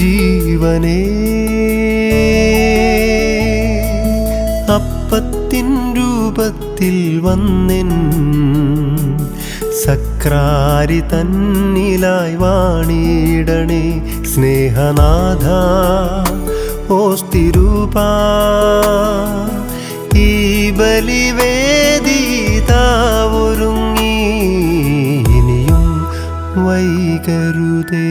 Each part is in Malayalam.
ജീവനേ രൂപത്തിൽ വന്നിൻ സക്രാരി തന്നിലായി വാണിയിടണേ സ്നേഹനാഥ ഓസ്തിരൂപ ഈ ബലിവേദി താവൊരുങ്ങി ഇനിയും വൈകരുതേ.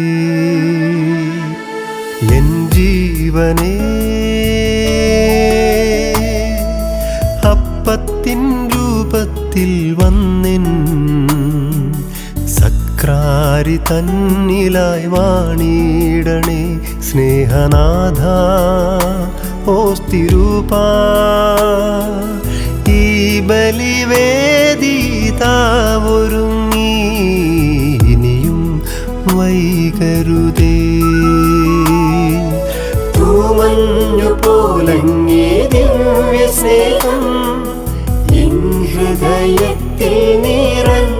എൻ ജീവനേ രൂപത്തിൽ വന്നിൻ സക്രാരി തന്നിലായി വാണിയിടണേ സ്നേഹനാഥ ഓസ്തിരൂപ ഈ ബലിവേദീതാവൊരുങ്ങി ഇനിയും വൈകരുതേ. തൂമഞ്ഞു പോലങ്ങേ ദിവ്യ സ്നേഹം എൻ ഹൃദയത്തിൽ നിറഞ്ഞിടാനായി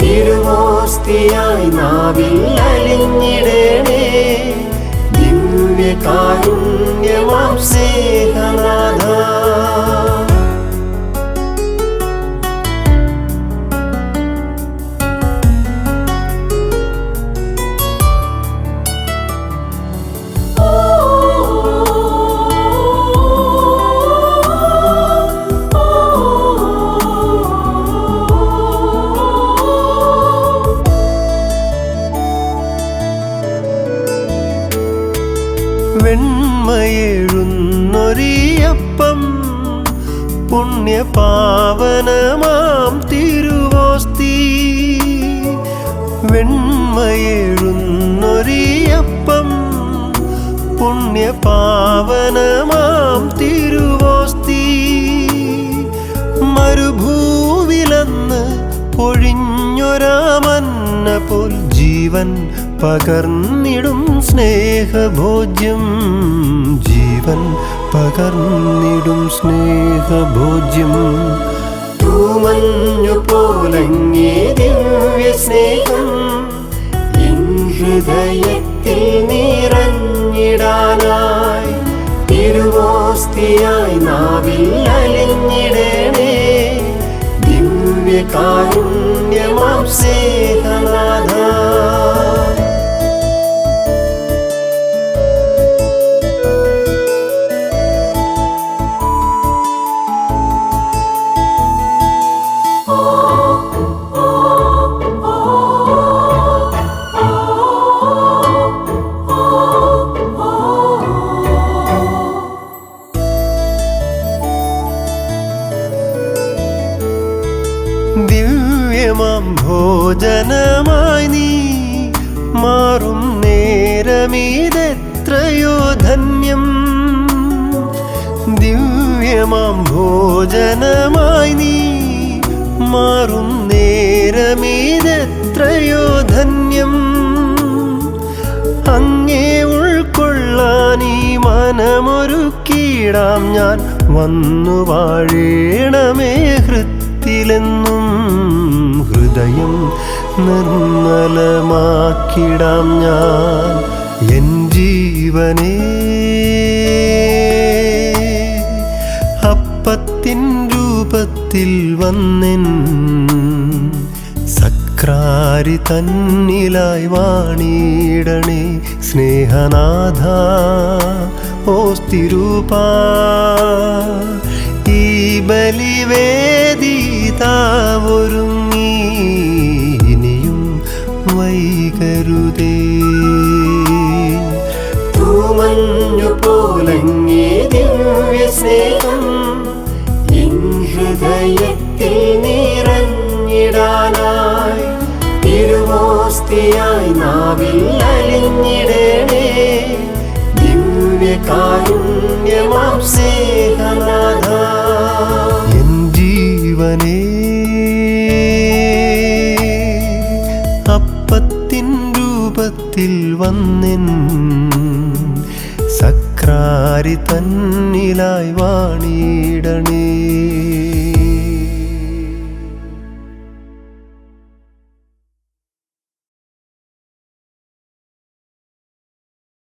തിരുവോസ്തിയായി നാവിൽ അലിഞ്ഞിടണേ. ദിവ്യ കാരുണ്യമാം വെണ്മയെഴുന്നൊരിയപ്പം പുണ്യപാവനമാം തിരുവോസ്തി. വെണ്മയെഴുന്നൊരിയപ്പം പുണ്യപാവനമാം തിരുവോസ്തി. മരുഭൂവിലന്ന് പൊഴിഞ്ഞൊരാമന്ന പോൽ ജീവൻ പകർന്നിടും സ്നേഹഭോജ്യം. ജീവൻ പകർന്നിടും സ്നേഹഭോജ്യം. തൂമഞ്ഞു പോലങ്ങേ ദിവ്യ സ്നേഹം എൻ ഹൃദയത്തിൽ നിറഞ്ഞിടാനായി തിരുവോസ്തിയായി നാവിൽ അലിഞ്ഞിടണേ. ദിവ്യ കാരുണ്യമാം സ്നേഹനാഥ ദിവ്യമാം ഭോജനമായി നീ മാറും നേരമീതെത്രയോ ധന്യം. ദിവ്യമാം ഭോജനമായി നീ മാറും നേരമീതെത്രയോ ധന്യം. അങ്ങേ ഉൾക്കൊള്ളാൻ ഈ മനമൊരുക്കിയിടാം ഞാൻ. വന്നു വാഴേണമേ ഹൃത്തിലെന്നും ഹൃദയം നിർമ്മലമാക്കിടാം ഞാൻ എൻ ജീവനേ. അപ്പത്തിൻ രൂപത്തിൽ വന്നെൻ സക്രാരി തന്നിലായി വാണിടണേ. സ്നേഹനാഥ ഓസ്തിരൂപ ഈ ബലിവേദീതാവൊരുങ്ങി ഇനിയും വൈകരുതേ. തൂമഞ്ഞു പോലങ്ങി ദിവ്യ സ്നേഹം ഹൃദയത്തിൽ നിറഞ്ഞിടാനായി തിരുമോസ്തിയായി നാവിൽ അലിഞ്ഞിടണേ. ദിവ്യ കാരുണ്യമാം സ്നേഹനാഥ. വന്നെൻ സക്രാരി തന്നിലായി വാണിടണേ.